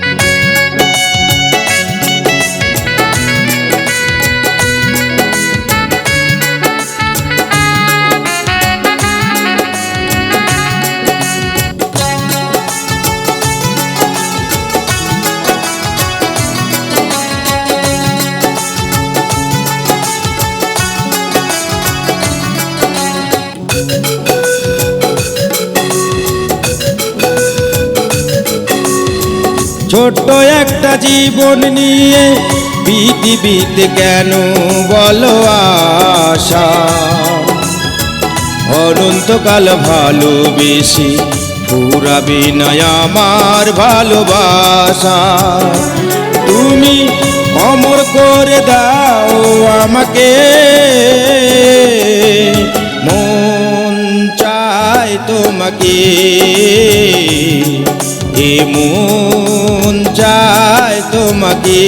Música ছোট্ট একটা জীবন নিয়ে পৃথিবীতে কেন বলো আশা? অনন্তকাল ভালোবেসে পুরাবে না আমার ভালোবাসা। তুমি অমর করে দাও আমাকে। মন চায় তোমাকে। মন চায় তোমাকে।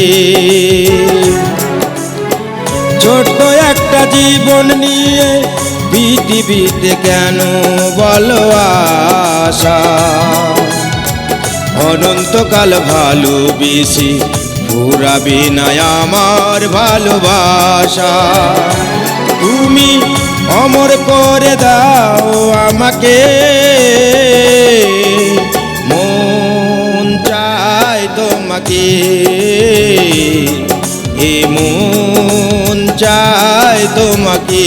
ছোট্ট একটা জীবন নিয়ে পৃথিবীতে কেন বলো আশা? অনন্তকাল ভালোবেসে পুরাবে না আমার ভালোবাসা। তুমি অমর করে দাও আমাকে। তোমাকে এ মন চায় তোমাকে।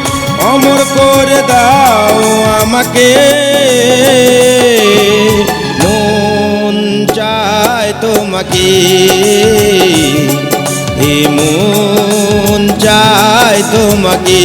অমর করে দাও আমাকে। মন চায় তোমাকে। হে মন চায় তোমাকে।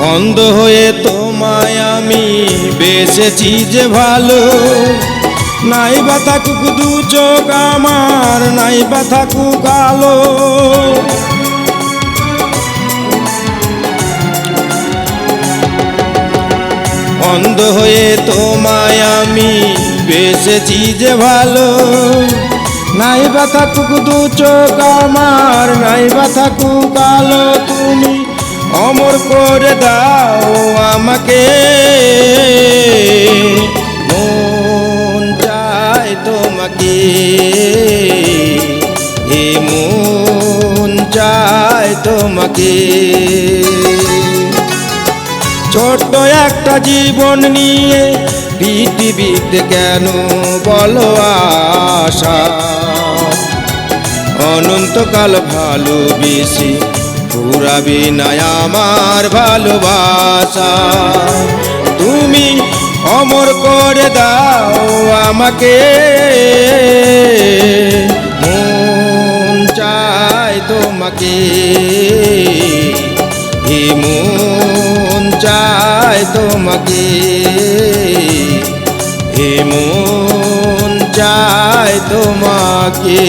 অন্ধ হয়ে তোমায় আমি বেসেছি যে ভালো। নাই বা থাকুক দু চোখ আমার নাই বা থাকুক আলো। অন্ধ হয়ে তোমায় আমি বেসেছি যে ভালো। নাই বা থাকুক দু চোখ আমার নাই বা থাকুক আলো। তুমি অমর করে দাও আমাকে। মন চায় তোমাকে। হে মন চায় তোমাকে। ছোট্ট একটা জীবন নিয়ে পৃথিবীতে কেন বলো আশা? অনন্তকাল ভালোবেসে পুরাবে না আমার ভালোবাসা। তুমি অমর করে দাও আমাকে। মন চায় তোমাকে। হে মন চায় তোমাকে। হে মন চায় তোমাকে।